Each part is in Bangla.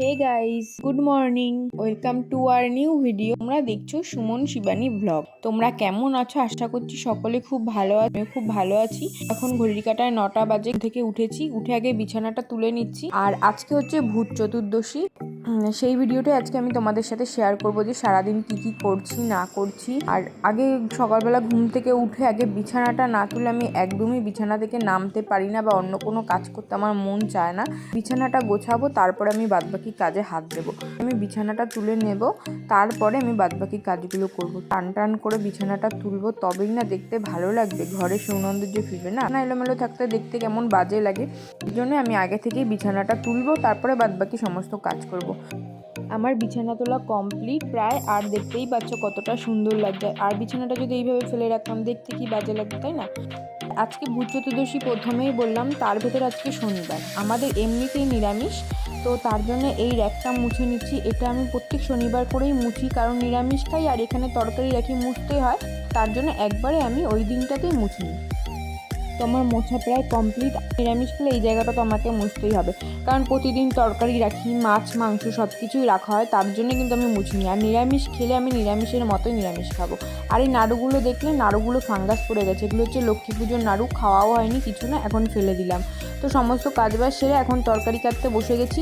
Hey guys good morning welcome to our new video তোমরা দেখছ সুমন শিবানী ব্লগ তোমরা কেমন আছো? আশা করছি সকলে খুব ভালো আছো। খুব ভালো আছি। এখন ঘড়ির কাটায় নটা বাজে থেকে উঠেছি। উঠে আগে বিছানাটা তুলে নিচ্ছি। আর আজকে হচ্ছে ভূত চতুর্দশী। সেই ভিডিওটা আজকে আমি তোমাদের সাথে শেয়ার করব যে সারাদিন কি কি করছি, না করছি। আর আগে সকালবেলা ঘুম থেকে উঠে আগে বিছানাটা না তুলে আমি একদমই বিছানা থেকে নামতে পারি না বা অন্য কোনো কাজ করতে আমার মন চায় না। বিছানাটা গোছাবো, তারপরে আমি বাদবাকি কাজে হাত দেবো? আমি বিছানাটা তুলে নেব, তারপরে আমি বাদবাকি কাজগুলো করব। টান টান করে বিছানাটা তুলবো, তবেই না দেখতে ভালো লাগবে। ঘরে সৌনন্দর্য ফিরবে না না এলোমেলো থাকতে দেখতে কেমন বাজে লাগে। এই জন্য আমি আগে থেকেই বিছানাটা তুলবো, তারপরে বাদবাকি সমস্ত কাজ করব। আমার বিছানা তোলা কমপ্লিট প্রায়, আর দেখতেই পাচ্ছ কতটা সুন্দর লাগছে। আর বিছানাটা যদি এইভাবে ফেলে রাখতাম, দেখতে কি বাজে লাগতো, তাই না? আজকে ভূত চতুর্দশী প্রথমেই বললাম, তার ভেতর আজকে শনিবার। আমাদের এমনিতেই নিরামিষ, তো তার জন্য এই র্যাকটা মুছে নিচ্ছি। এটা আমি প্রত্যেক শনিবার করেই মুছি, কারণ নিরামিষ খাই আর এখানে তরকারি রাখি মুছতে হয়। তার জন্য একবারে আমি ওই দিনটাতেই মুছি নিই। তো আমার মোছা প্রায় কমপ্লিট। নিরামিষ খেলে এই জায়গাটা তো আমাকে মুছতেই হবে। কারণ প্রতিদিন তরকারি রাখি, মাছ, মাংস সব কিছুই রাখা হয়, তার জন্য কিন্তু আমি মুছিনি আর নিরামিষ খেলে আমি নিরামিষের মতোই নিরামিষ খাব। আর এই নাড়ুগুলো দেখলে নাড়ুগুলো ফাঙ্গাস পড়ে গেছে। এগুলো হচ্ছে লক্ষ্মী পুজোর নাড়ু, খাওয়াও হয়নি, কিছু না, এখন ফেলে দিলাম। তো সমস্ত কাজবাজ সেরে এখন তরকারি কাটতে বসে গেছি।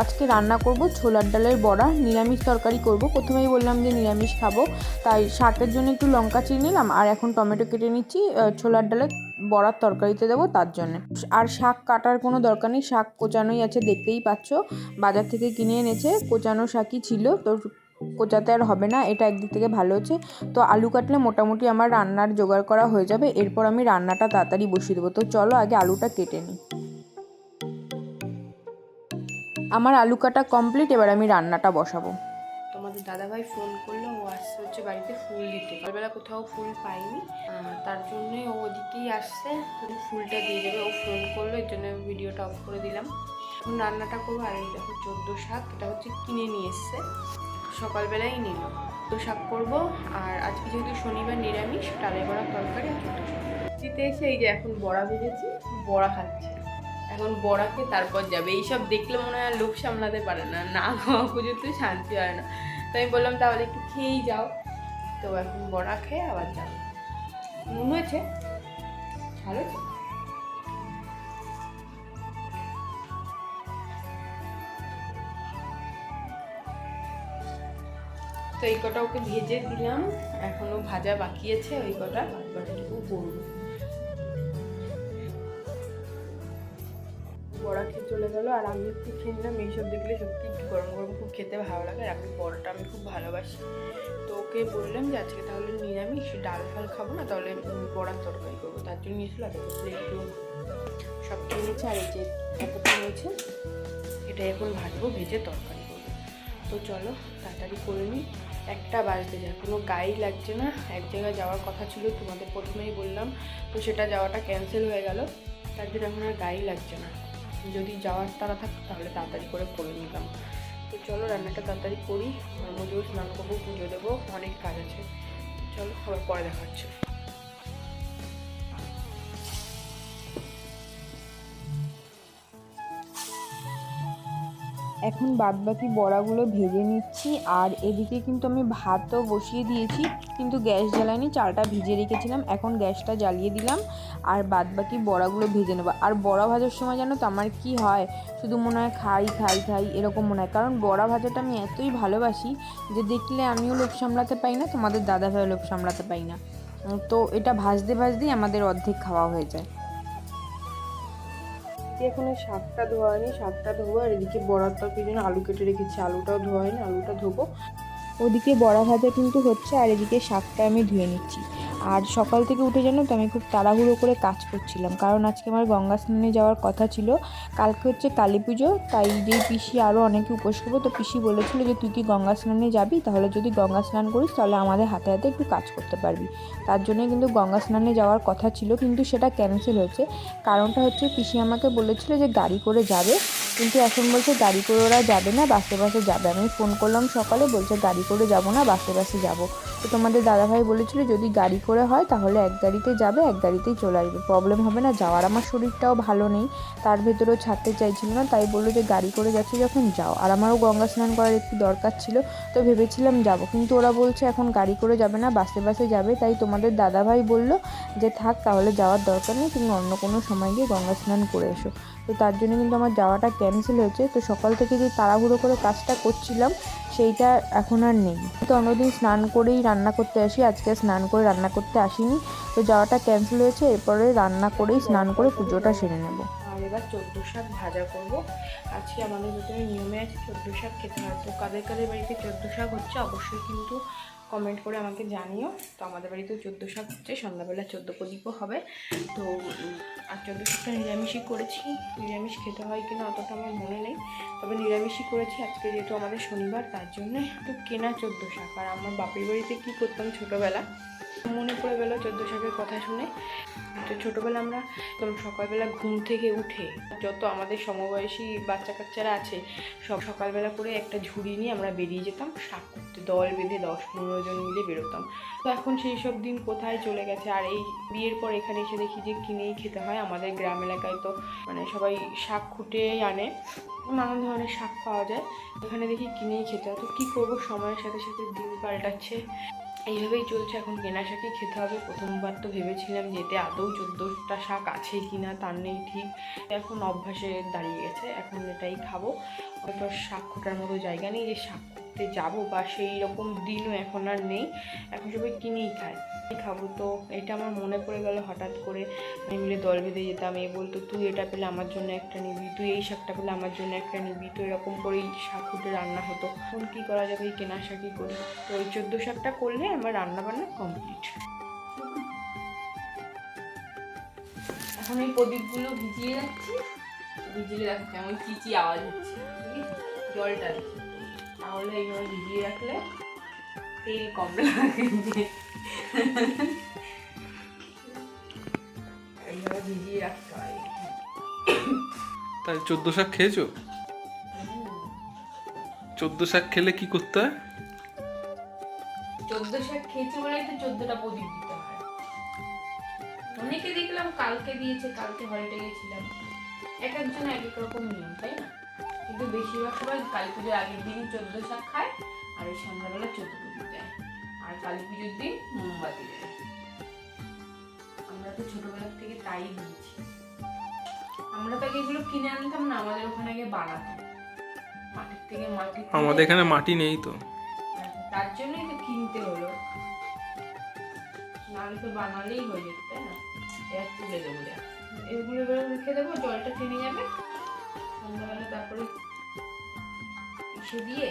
আজকে রান্না করব ছোলার ডালের বড়া, নিরামিষ তরকারি করব। প্রথমেই বললাম যে নিরামিষ খাব, তাই শাকের জন্য একটু লঙ্কা চিনি নিলাম আর এখন টমেটো কেটে নিচ্ছি ছোলার ডালের বড়ার তরকারিতে দেবো তার জন্য। আর শাক কাটার কোনো দরকার নেই, শাক কোচানোই আছে, দেখতেই পাচ্ছ। বাজার থেকে কিনে এনেছে, কোচানো শাকই ছিল, তো কোচাতে আর হবে না, এটা একদিক থেকে ভালো হচ্ছে। তো আলু কাটলে মোটামুটি আমার রান্নার জোগাড় করা হয়ে যাবে, এরপর আমি রান্নাটা তাড়াতাড়ি বসিয়ে দেবো। তো চলো আগে আলুটা কেটে নিই। আমার আলু কাটা কমপ্লিট এবার আমি রান্নাটা বসাবো। তোমাদের দাদাভাই ফোন করল, ও আসছে হচ্ছে বাড়িতে ফুল দিতে। সকালবেলা কোথাও ফুল পাইনি। তার জন্যই ও ওদিকেই আসছে ফুলটা দিয়ে দেবে। ও ফোন করল, এর জন্য ভিডিওটা অফ করে দিলাম। এখন রান্নাটা করব, আর এই দেখো চোদ্দ শাক, এটা হচ্ছে কিনে নিয়ে এসছে। সকালবেলাই নিল। তো শাক করব, আর আজকে যেহেতু শনিবার নিরামিষ ডালে বড়া তরকারি আর চোদ্দ শাক। এসে এই যে এখন বড়া ভেজেছি, বড়া খাচ্ছি। এখন বড়াকে তারপর যাবে। এইসব দেখলে মনে হয় লোক সামলাতে পারে না। না খাওয়া পর্যন্ত শান্তি হয় না। তো আমি বললাম, তাহলে একটু খেয়েই যাও। তো এখন বড়া খেয়ে আবার যাবে। নুন হয়েছে? ভালো তো এই কটা ওকে ভেজে দিলাম। এখনও ভাজা বাকি আছে, ওই কটা। বাকিটুকু করব চলে গেলো আর আমি একটু খেয়ে নিলাম। এইসব দেখলে সত্যি একটু গরম গরম খুব খেতে ভালো লাগে। আর আমি বড়াটা আমি খুব ভালোবাসি। তো ওকে বললাম যে, আজকে তাহলে নিরামিষ, ডাল ফাল খাব না? তাহলে বড়ার তরকারি করব। তার জন্য নিয়েছিল আর একটু সব খেয়ে নিচ্ছে আর এই যে এতটা রয়েছে এটা এখন ভাজবো, ভেজে তরকারি করব। তো চলো, তাড়াতাড়ি করে নিই। একটা বাজতে যায়। কোনো গাড়ি লাগছে না। এক জায়গায় যাওয়ার কথা ছিল, তোমাদের প্রথমেই বললাম। তো সেটা যাওয়াটা ক্যান্সেল হয়ে গেল। তার জন্য এখন আর গাড়ি লাগছে না। যদি যাওয়ার তারা থাকতো তাহলে তাড়াতাড়ি করে করে নিতাম তো চলো রান্নাটা তাড়াতাড়ি করি। মজুর স্নান করব, পুজো দেবো, অনেক কাজ আছে। চলো আবার পরে দেখা হচ্ছে। এখন বাদবাকি বড়াগুলো ভেজে নিচ্ছি আর এদিকে কিন্তু আমি ভাতও বসিয়ে দিয়েছি, কিন্তু গ্যাস জ্বালানি চালটা ভিজে রেখেছিলাম, এখন গ্যাসটা জ্বালিয়ে দিলাম আর বাদবাকি বড়াগুলো ভেজে নেব। আর বড়া ভাজার সময় জানো তো আমার কী হয়, শুধু মনে হয় খাই খাই খাই, এরকম মনে হয়। কারণ বড়া ভাজাটা আমি এতই ভালোবাসি যে দেখলে আমিও লোভ সামলাতে পাই না, তোমাদের দাদা ভাইও লোভ সামলাতে পাই না। তো এটা ভাজতে, ভাজতেই আমাদের অর্ধেক খাওয়া হয়ে যায়। এখানে শাকটা ধোয়া হয়নি শাকটা ধোবো আর এদিকে বড়ার তরকারির জন্য আলু কেটে রেখেছি, আলুটাও ধোয়া হয়নি আলুটা ধোবো। ওদিকে বড়া ভাজা কিন্তু হচ্ছে আর এদিকে শাকটা আমি ধুয়ে নিচ্ছি। আর সকাল থেকে উঠে জানো তো আমি খুব তাড়াহুড়ো করে কাজ করছিলাম। কারণ আজকে আমার গঙ্গা স্নানে যাওয়ার কথা ছিল। কালকে হচ্ছে কালী পুজো, তাই যেই পিসি আরও অনেকে উপোস করব, তো পিসি বলেছিল যে, তুই কি গঙ্গা স্নানে যাবি? তাহলে যদি গঙ্গা স্নান করিস, তাহলে আমাদের হাতে হাতে একটু কাজ করতে পারবি। তার জন্য কিন্তু গঙ্গা স্নানে যাওয়ার কথা ছিল, কিন্তু সেটা ক্যান্সেল হয়েছে। কারণটা হচ্ছে পিসি আমাকে বলেছিল যে, গাড়ি করে যাবে। কিন্তু এখন বলছে, গাড়ি করে ওরা যাবে না, বাসে বাসে যাবে। আমি ফোন করলাম সকালে, বলছে, গাড়ি করে যাব না, বাসে বাসে যাব। তো তোমাদের দাদাভাই বলেছিল, যদি গাড়ি করে হয়, তাহলে এক গাড়িতে যাবে, এক গাড়িতেই চলে আসবে। প্রবলেম হবে না, যাওয়ার আমার শরীরটাও ভালো নেই, তার ভেতরেও ছাড়তে চাইছিল না, তাই বলল যে গাড়ি করে যাচ্ছে যখন যাও। আর আমারও গঙ্গা স্নান করার একটু দরকার ছিল, তো ভেবেছিলাম যাব। কিন্তু ওরা বলছে এখন গাড়ি করে যাবে না, বাসে বাসে যাবে, তাই তোমাদের দাদাভাই বলল যে থাক, তাহলে যাওয়ার দরকার নেই, তুমি অন্য কোনো সময় গিয়ে গঙ্গা স্নান করে এসো। তো তার জন্য কিন্তু আমার যাওয়াটা ক্যান্সেল হয়েছে। তো সকাল থেকে যে তাড়াহুড়ো করে কাজটা করছিলাম, সেইটা এখন আর নেই। তো অন্যদিন স্নান করেই রান্না করতে আসি। আজকে স্নান করে রান্না করতে আসিনি। তো যাওয়াটা ক্যান্সেল হয়েছে। এরপরে রান্না করেই স্নান করে পুজোটা সেরে নেব। এবার চোদ্দ শাক ভাজা করব। আজকে আমাদের ভিতরে নিয়মে আছে, চোদ্দ শাক খেতে হয়। তো কাদের কাদের বাড়িতে চোদ্দ শাক হচ্ছে, অবশ্যই কিন্তু কমেন্ট করে আমাকে জানিও। তো আমাদের বাড়িতে চোদ্দ শাক হচ্ছে সন্ধ্যাবেলা চোদ্দ প্রদীপও হবে। তো আর চোদ্দ শাকটা নিরামিষই করেছি। নিরামিষ খেতে হয় কিনা অতটা আমার মনে নেই। তবে নিরামিষই করেছি। আজকে যেহেতু আমাদের শনিবার, তার জন্য একটু কেনা চোদ্দ শাক। আর আমার বাপের বাড়িতে কী করতাম ছোটোবেলা? মনে পড়ে গেল চোদ্দ শাকের কথা শুনে। তো ছোটোবেলা আমরা একদম সকালবেলা ঘুম থেকে উঠে যত আমাদের সমবয়সী বাচ্চা কাচ্চারা আছে, সব সকালবেলা করে একটা ঝুড়ি নিয়ে আমরা বেরিয়ে যেতাম শাক দল বেঁধে দশ পনেরো জন মিলে বেরোতাম। তো এখন সেই সব দিন কোথায় চলে গেছে? আর এই বিয়ের পর এখানে এসে দেখি যে কিনেই খেতে হয়। আমাদের গ্রাম এলাকায় তো মানে সবাই শাক খুঁটেই আনে। নানান ধরনের শাক পাওয়া যায়। এখানে দেখি কিনেই খেতে হয়। তো কী করব? সময়ের সাথে সাথে দিন পাল্টাচ্ছে। এইভাবেই চলছে। এখন কেনা শাকই খেতে হবে। প্রথমবার তো ভেবেছিলাম যে এতে আদৌ চোদ্দোটা শাক আছে কি না তার নেই ঠিক। এখন অভ্যাসে দাঁড়িয়ে গেছে। এখন এটাই খাব। হয়তো শাক খোটার মতো জায়গা নেই যে শাক করতে যাব বা সেই রকম দিনও এখন আর নেই। এখন সবাই কিনেই খায়। খাব তো? এটা আমার মনে পড়ে গেল হঠাৎ করে। আমি মিলে দল বেঁধে যেতাম। এ বলতো, তুই এটা পেলে আমার জন্য একটা নিবি। তুই এই শাকটা পেলে আমার জন্য একটা নিবি। তো এরকম করেই শাক খুঁটে রান্না হতো। এখন কী করা যাবে? এই কেনা শাকই করি। তো ওই চোদ্দ শাকটা করলে আমার রান্না বান্না কমপ্লিট। এখন এই প্রদীপগুলো ভিজিয়ে যাচ্ছি ভিজিয়ে কেমন চিচি আওয়াজ হচ্ছে জলটা। তাহলে এইভাবে ভিজিয়ে রাখলে তেল কম লাগে। এইভাবে ভিজিয়ে রাখতে হয়। তাই চোদ্দ শাক খেয়েছো? চোদ্দ শাক খেলে কি করতে হয়? চোদ্দ শাক খেয়েছি বলে তো চোদ্দটা প্রদীপ দিতে হয়। অনেকে দেখলাম কালকে দিয়েছে কালকে হলিডে গেছিলাম। এক একজন এক এক রকম নিয়ম তাই না? কিন্তু বেশিরভাগ সবাই কালী পুজোর আগের দিন চোদ্দ শাক খায় আর সন্ধ্যাবেলা চোদ্দ প্রদীপ দেয়। আর কালী পুজোর দিন মোমবাতি দেয়। আমরা তো ছোটবেলা থেকে তাই দিয়েছি। আমরা তো এগুলো কিনে আনতাম না আমাদের ওখানে আগে বানাতো মাটির থেকে মাটি আমাদের এখানে মাটি নেই তো। তার জন্যই তো কিনতে হলো। নাহলে তো বানালেই হয়ে যেত তাই না? এর তুলে দেবো দেখ। এগুলো এবার রেখে দেবো, জলটা টেনে যাবে। সন্ধ্যাবেলা তারপরে ইসে দিয়ে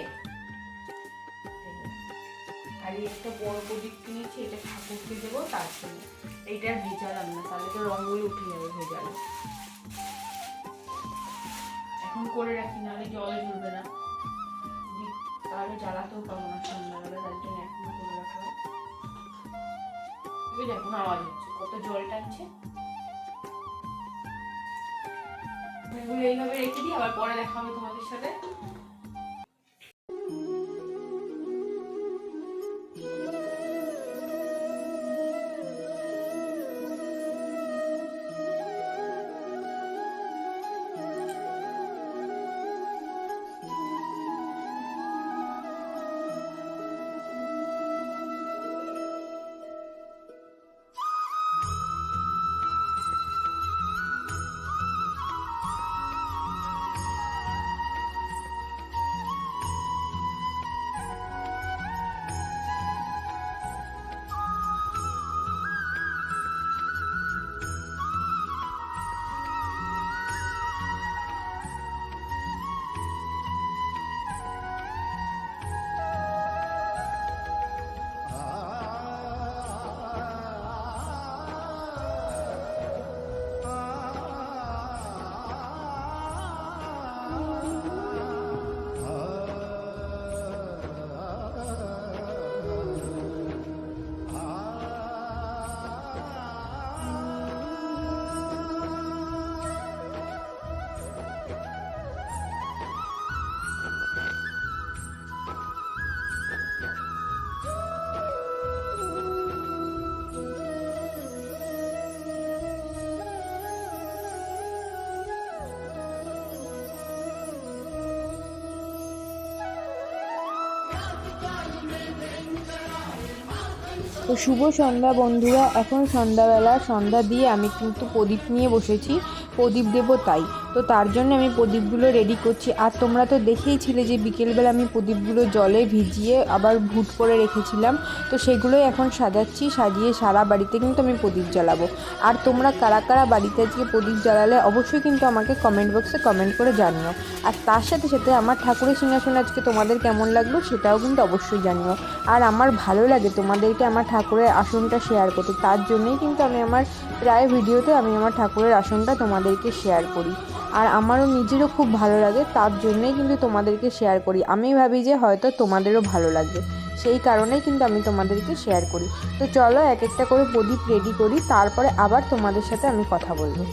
আর একটা বড় প্রদীপ কিনেছি, এটা ঠাকুরকে দেবো, তার জন্য। এইটা আর ভেজালাম না, তাহলে তো রঙগুলো উঠে যাবে ভেজালে। এখন করে রাখি, নাহলে জলে ঝরবে না। তাহলে জ্বালাতেও পাবো না, সন্ধ্যাবেলা তার জন্য এখন করে রাখলাম দেখুন, আওয়াজ হচ্ছে, কত জল টানছে। এইভাবে রেখে দিই আবার পরে দেখা হবে তোমাদের সাথে। তো শুভ সন্ধ্যা বন্ধুরা, এখন সন্ধ্যাবেলা, সন্ধ্যা দিয়ে আমি কিন্তু প্রদীপ নিয়ে বসেছি। প্রদীপ দেবো তাই। তো তার জন্য আমি প্রদীপগুলো রেডি করছি। আর তোমরা তো দেখেইছিলে যে বিকেলবেলা আমি প্রদীপগুলো জলে ভিজিয়ে আবার ভুট করে রেখেছিলাম। তো সেগুলোই এখন সাজাচ্ছি, সাজিয়ে সারা বাড়িতে কিন্তু আমি প্রদীপ জ্বালাবো। আর তোমরা কারা কারা বাড়িতে আজকে প্রদীপ জ্বালালে অবশ্যই কিন্তু আমাকে কমেন্ট বক্সে কমেন্ট করে জানিও। আর তার সাথে সাথে আমার ঠাকুরের সিংহাসন আজকে তোমাদের কেমন লাগল সেটাও কিন্তু অবশ্যই জানিও। আর আমার ভালো লাগে তোমাদেরকে আমার ঠাকুরের আসনটা শেয়ার করতে, তার জন্যই কিন্তু আমি আমার প্রায় ভিডিওতে আমি আমার ঠাকুরের আসনটা তোমাদেরকে শেয়ার করি। আর আমারও নিজেরও খুব ভালো লাগে, তার জন্যই কিন্তু তোমাদেরকে শেয়ার করি। আমি ভাবি যে হয়তো তোমাদেরও ভালো লাগবে, সেই কারণেই কিন্তু আমি তোমাদেরকে শেয়ার করি। তো চলো এক একটা করে প্রদীপ রেডি করি, তারপরে আবার তোমাদের সাথে আমি কথা বলব।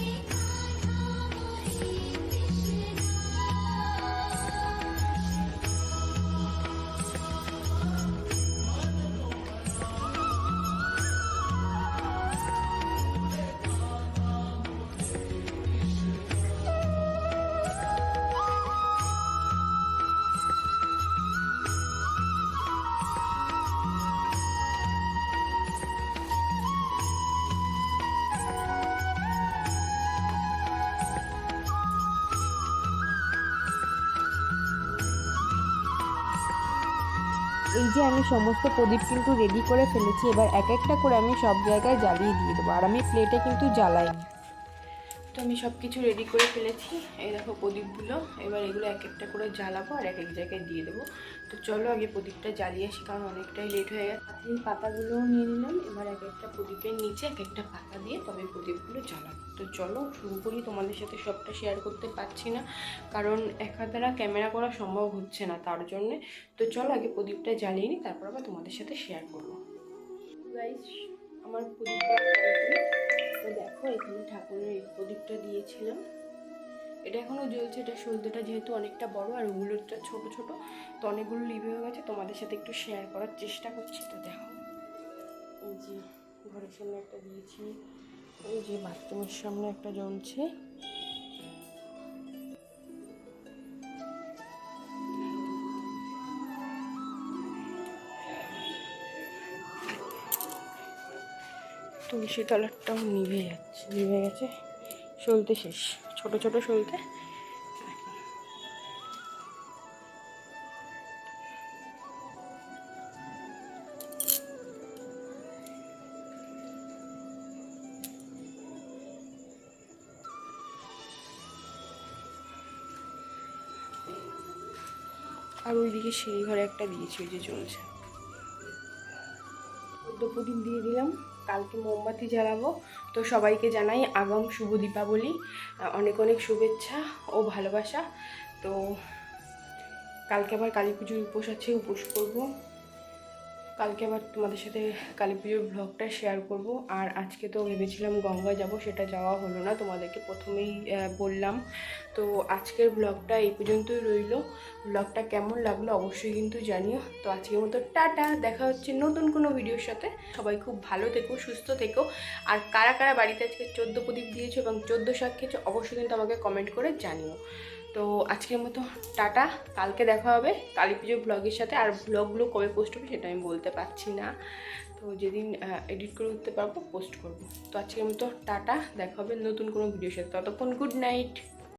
এই যে আমি সমস্ত প্রদীপ কিন্তু রেডি করে ফেলেছি, এবার এক একটা করে আমি সব জায়গায় জ্বালিয়ে দিয়ে দেবো। আর আমি প্লেটে কিন্তু জ্বালাইনি। তো আমি সব কিছু রেডি করে ফেলেছি। এই দেখো প্রদীপগুলো, এবার এগুলো এক একটা করে জ্বালাবো আর এক এক জায়গায় দিয়ে দেবো। তো চলো আগে প্রদীপটা জ্বালিয়ে আসি, কারণ অনেকটাই লেট হয়ে গেছে। এই পাতাগুলোও নিয়ে নিলাম, এবার এক একটা প্রদীপের নিচে এক একটা পাতা দিয়ে তবে প্রদীপগুলো জ্বালাবো। তো চলো শুরু করি, তোমাদের সাথে সবটা শেয়ার করতে পারছি না, কারণ একা দ্বারা ক্যামেরা করা সম্ভব হচ্ছে না তার জন্যে। তো চলো আগে প্রদীপটা জ্বালিয়ে নিই, তারপর আবার তোমাদের সাথে শেয়ার করব। আমার প্রদীপটা। তো দেখো, এখানে ঠাকুরের প্রদীপটা দিয়েছিলাম। এটা এখনও জ্বলছে, এটা সলতেটা যেহেতু অনেকটা বড় আর ওগুলোটা ছোট ছোট, তো অনেকগুলো লিভে হয়ে গেছে। তোমাদের সাথে একটু শেয়ার করার চেষ্টা করছি, তো দেখো। এই যে ঘরের সামনে একটা দিয়েছি, এই যে বাথরুমের সামনে একটা জ্বলছে তুলসী তলারটাও নিভে যাচ্ছে, নিভে গেছে। সলতে শেষ, ছোট ছোট সলতে। আর ওইদিকে সেই ঘরে একটা দিয়েছি, ওই যে চলছে প্রদীপ দিয়ে দিলাম। কালকে মোমবাতি জ্বালাবো। তো সবাইকে জানাই আগাম শুভ দীপাবলি। অনেক অনেক শুভেচ্ছা ও ভালোবাসা। তো কালকে আবার কালী পুজোর উপোস আছে, উপোস করব। কালকে আবার তোমাদের সাথে কালী পুজোর ব্লগটা শেয়ার করব। আর আজকে তো ভেবেছিলাম গঙ্গা যাব, সেটা যাওয়া হলো না, তোমাদেরকে প্রথমেই বললাম। তো আজকের ব্লগটা এই পর্যন্তই রইল। ব্লগটা কেমন লাগল অবশ্যই কিন্তু জানিও। তো আজকের মতো টাটা, দেখা হচ্ছে নতুন কোনো ভিডিওর সাথে। সবাই খুব ভালো থেকো, সুস্থ থেকো। আর কারা কারা বাড়িতে আজকে চোদ্দ প্রদীপ দিয়েছ এবং চোদ্দ শাক খেয়েছো, অবশ্যই কিন্তু আমাকে কমেন্ট করে জানিও। তো আজকের মতো টাটা। কালকে দেখা হবে। কালী পুজো ব্লগের সাথে। আর ব্লগগুলো কবে পোস্ট হবে সেটা আমি বলতে পারছি না। তো যেদিন এডিট করে উঠতে পারব পোস্ট করব। তো আজকের মতো টাটা। দেখা হবে নতুন কোনো ভিডিওর সাথে। ততক্ষণ গুড নাইট